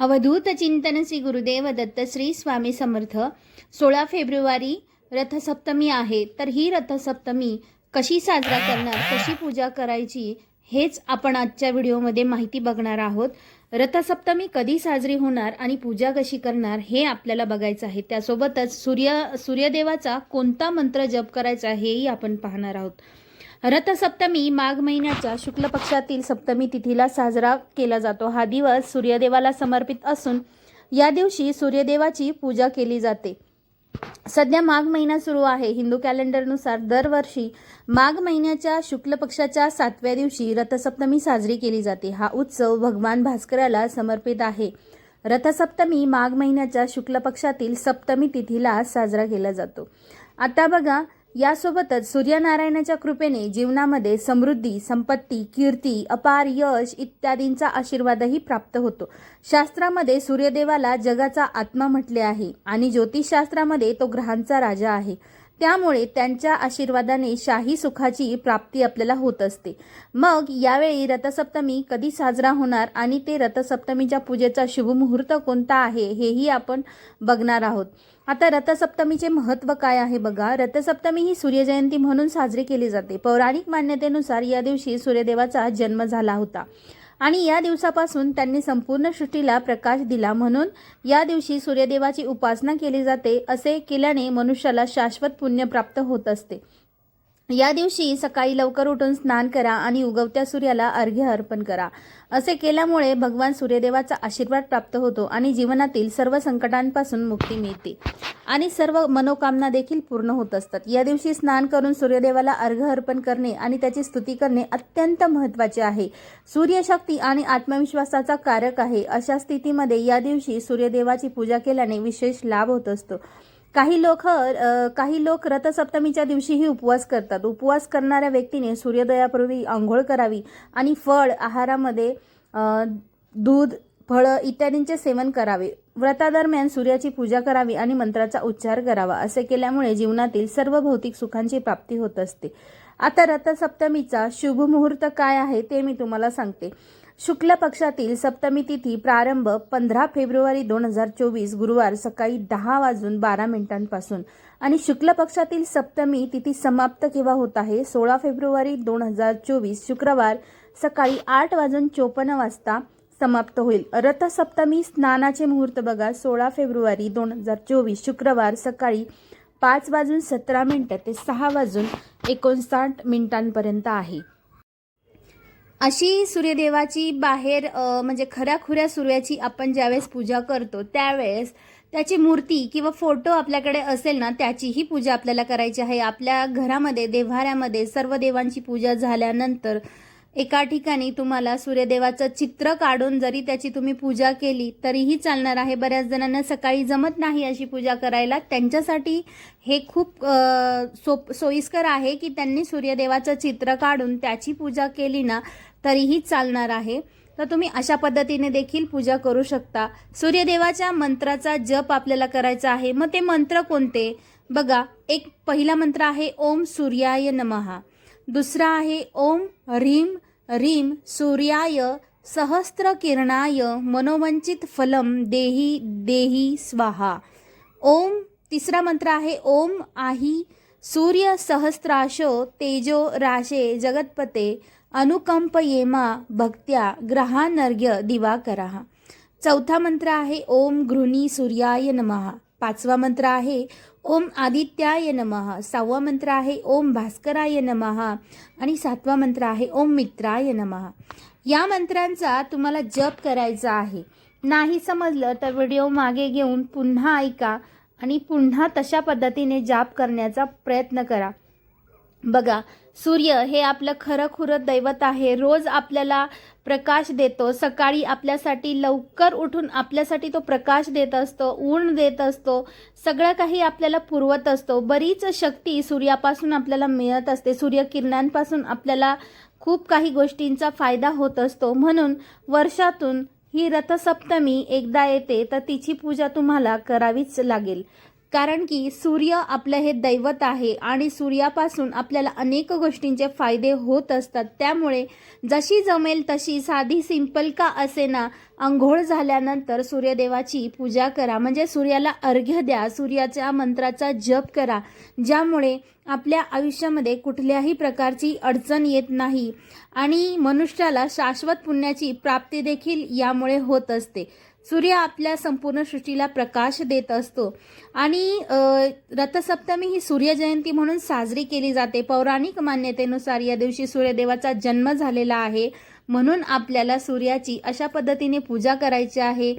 अवधूत चिंतन श्री गुरुदेव दत्त श्री स्वामी समर्थ. सोळा फेब्रुवारी रथसप्तमी आहे. तर ही रथसप्तमी कशी साजरा करणार कशी पूजा करायची हेच आपण आजच्या व्हिडिओमध्ये माहिती बघणार आहोत. रथसप्तमी कधी साजरी होणार आणि पूजा कशी करणार हे आपल्याला बघायचं आहे. त्यासोबतच सूर्य सूर्यदेवाचा कोणता मंत्र जप करायचा हेही आपण पाहणार आहोत. रथसप्तमी माघ महिन्याच्या शुक्ल पक्षातील सप्तमी तिथीला साजरा केला जातो. हा दिवस सूर्यदेवाला समर्पित असून या दिवशी सूर्यदेवाची पूजा केली जाते. सध्या माघ महिना सुरू आहे. हिंदू कॅलेंडरनुसार दरवर्षी माघ महिन्याच्या शुक्ल पक्षाच्या सातव्या दिवशी रथसप्तमी साजरी केली जाते. हा उत्सव भगवान भास्कराला समर्पित आहे. रथसप्तमी माघ महिन्याच्या शुक्ल पक्षातील सप्तमी तिथीला साजरा केला जातो. आता बघा यासोबतच सूर्यनारायणाच्या कृपेने जीवनामध्ये समृद्धी संपत्ती कीर्ती अपार यश इत्यादींचा आशीर्वादही प्राप्त होतो. शास्त्रामध्ये सूर्यदेवाला जगाचा आत्मा म्हटले आहे आणि ज्योतिषशास्त्रामध्ये तो ग्रहांचा राजा आहे. त्यामुळे त्यांच्या आशीर्वादाने शाही सुखाची प्राप्ती आपल्याला होत असते. मग यावेळी रथसप्तमी कधी साजरा होणार आणि ते रथसप्तमीच्या पूजेचा शुभमुहूर्त कोणता आहे हेही आपण बघणार आहोत. आता रथसप्तमीचे महत्त्व काय आहे बघा. रथसप्तमी ही सूर्यजयंती म्हणून साजरी केली जाते. पौराणिक मान्यतेनुसार या दिवशी सूर्यदेवाचा जन्म झाला होता. आणि या दिवसापासून त्यांनी संपूर्ण सृष्टीला प्रकाश दिला म्हणून या दिवशी सूर्यदेवाची उपासना केली जाते असे केल्याने मनुष्याला शाश्वत पुण्य प्राप्त होत असते. या दिवशी सकाळी लवकर उठून स्नान करा आणि उगवत्या सूर्याला अर्घ्य अर्पण करा. असे केल्यामुळे भगवान सूर्यदेवाचा आशीर्वाद प्राप्त होतो आणि जीवनातील सर्व संकटांपासून मुक्ती मिळते. आणि सर्व मनोकामना देखील पूर्ण होत असतात. या दिवशी स्नान करून सूर्यदेवाला अर्घ्य अर्पण करणे आणि त्याची स्तुती करणे अत्यंत महत्त्वाचे आहे. सूर्यशक्ती आणि आत्मविश्वासाचा कारक आहे. अशा स्थितीमध्ये या दिवशी सूर्यदेवाची पूजा केल्याने विशेष लाभ होत असतो. काही लोक काही लोक रथसप्तमीच्या दिवशीही उपवास करतात. उपवास करणाऱ्या व्यक्तीने सूर्योदयापूर्वी आंघोळ करावी आणि फळ आहारामध्ये दूध फळं इत्यादींचे सेवन करावे. व्रतादरम्यान सूर्याची पूजा करावी आणि मंत्राचा उच्चार करावा. असे केल्यामुळे जीवनातील सर्व भौतिक सुखांची प्राप्ती होत असते. आता रथसप्तमीचा शुभ मुहूर्त काय आहे ते मी तुम्हाला सांगते. शुक्ल पक्षातील सप्तमी तिथी प्रारंभ पंधरा फेब्रुवारी दोन हजार चोवीस गुरुवार सकाळी दहा वाजून बारा मिनिटांपासून. आणि शुक्ल पक्षातील सप्तमी तिथी समाप्त केव्हा होत आहे? सोळा फेब्रुवारी दोन हजार चोवीस शुक्रवार सकाळी आठ वाजून चोपन्न वाजता समाप्त होईल. रथसप्तमी स्नानाचे मुहूर्त बघा. सोळा फेब्रुवारी दोन हजार चोवीस शुक्रवार सकाळी पाच वाजून सतरा मिनटं ते सहा वाजून एकोणसाठ मिनिटांपर्यंत आहे. अशी सूर्यदेवाची बाहेर म्हणजे म्हणजे खऱ्याखुऱ्या सूर्याची आपण ज्यावेळेस पूजा करतो त्यावेळेस त्याची मूर्ती किंवा फोटो आपल्याकडे असेल ना त्याचीही पूजा आपल्याला करायची आहे. आपल्या घरामध्ये देव्हाऱ्यामध्ये सर्व देवांची पूजा झाल्यानंतर एका ठिकाणी तुम्हाला सूर्यदेवाचं चित्र काढून जरी त्याची तुम्ही पूजा केली तरीही चालणार आहे. बऱ्याच जणांना सकाळी जमत नाही अशी पूजा करायला. त्यांच्यासाठी हे खूप सोप सोयीस्कर आहे की त्यांनी सूर्यदेवाचं चित्र काढून त्याची पूजा केली ना तरीही चालणार आहे. तर तुम्ही अशा पद्धतीने देखील पूजा करू शकता. सूर्यदेवाच्या मंत्राचा जप आपल्याला करायचा आहे. मग ते मंत्र कोणते? बघा एक पहिला मंत्र आहे ओम सूर्याय नमहा दुसरा आहे ओम ह्रीम रीम सूर्याय सहस्त्र किरणाय मनोवंचित फलम देही देही स्वाहा. ओम तिसरा मंत्र आहे ओम आही सूर्य सहस्त्राशो तेजो राशे जगतपते अनुकंप येमा भक्त्या ग्रहानर्घ्य दिवाकरा. चौथा मंत्र आहे ओम घृणी सूर्याय नमः. पाचवा मंत्र आहे ओम आदित्याय नमः. सहावा मंत्र आहे ओम भास्कराय नमः. आणि सातवा मंत्र आहे ओम मित्राय नमः. या मंत्रांचा तुम्हाला जप करायचा आहे. नाही समजलं तर व्हिडिओ मागे घेऊन पुन्हा ऐका आणि पुन्हा तशा पद्धतीने जाप करण्याचा प्रयत्न करा. बघा सूर्य हे आपलं खरं खुरं दैवत आहे. रोज आपल्याला प्रकाश देतो. सकाळी आपल्यासाठी लवकर उठून आपल्यासाठी तो प्रकाश देत असतो ऊन देत असतो. सगळं काही आपल्याला पुरवत असतो. बरीच शक्ती सूर्यापासून आपल्याला मिळत असते. सूर्यकिरणांपासून आपल्याला खूप काही गोष्टींचा फायदा होत असतो. म्हणून वर्षातून ही रथसप्तमी एकदा येते तर तिची पूजा तुम्हाला करावीच लागेल. कारण की सूर्य आपलं हे दैवत आहे आणि सूर्यापासून आपल्याला अनेक गोष्टींचे फायदे होत असतात. त्यामुळे जशी जमेल तशी साधी सिंपल का असे ना आंघोळ झाल्यानंतर सूर्यदेवाची पूजा करा. म्हणजे सूर्याला अर्घ्य द्या सूर्याच्या मंत्राचा जप करा ज्यामुळे आपल्या आयुष्यामध्ये कुठल्याही प्रकारची अडचण येत नाही आणि मनुष्याला शाश्वत पुण्याची प्राप्ती देखील यामुळे होत असते. सूर्य आपल्या संपूर्ण सृष्टीला प्रकाश देत असतो. आणि रथसप्तमी ही सूर्यजयंती म्हणून साजरी केली जाते. पौराणिक मान्यतेनुसार या दिवशी सूर्यदेवाचा जन्म झालेला आहे. म्हणून आपल्याला सूर्याची अशा पद्धतीने पूजा करायची आहे.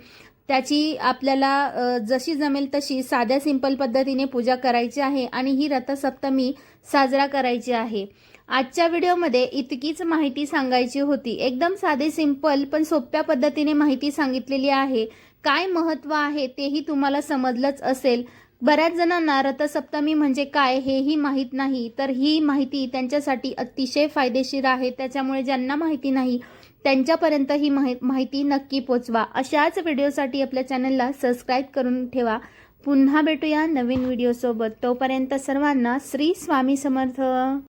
त्याची आपल्याला जशी जमेल तशी साध्या सिंपल पद्धतीने पूजा करायची आहे आणि ही रथसप्तमी साजरा करायची आहे. आजच्या व्हिडिओमध्ये इतकीच माहिती सांगायची होती. एकदम साधे सिंपल पण सोप्या पद्धतीने माहिती सांगितलेली आहे. काय महत्त्व आहे तेही तुम्हाला समजलंच असेल. बऱ्याच जणांना रथसप्तमी म्हणजे काय हेही माहीत नाही. तर ही माहिती त्यांच्यासाठी अतिशय फायदेशीर आहे. त्याच्यामुळे ज्यांना माहिती नाही त्यांच्यापर्यंत ही माहि माहिती नक्की पोचवा. अशाच व्हिडिओसाठी आपल्या चॅनलला सबस्क्राईब करून ठेवा. पुन्हा भेटूया नवीन व्हिडिओसोबत. तोपर्यंत सर्वांना श्री स्वामी समर्थ.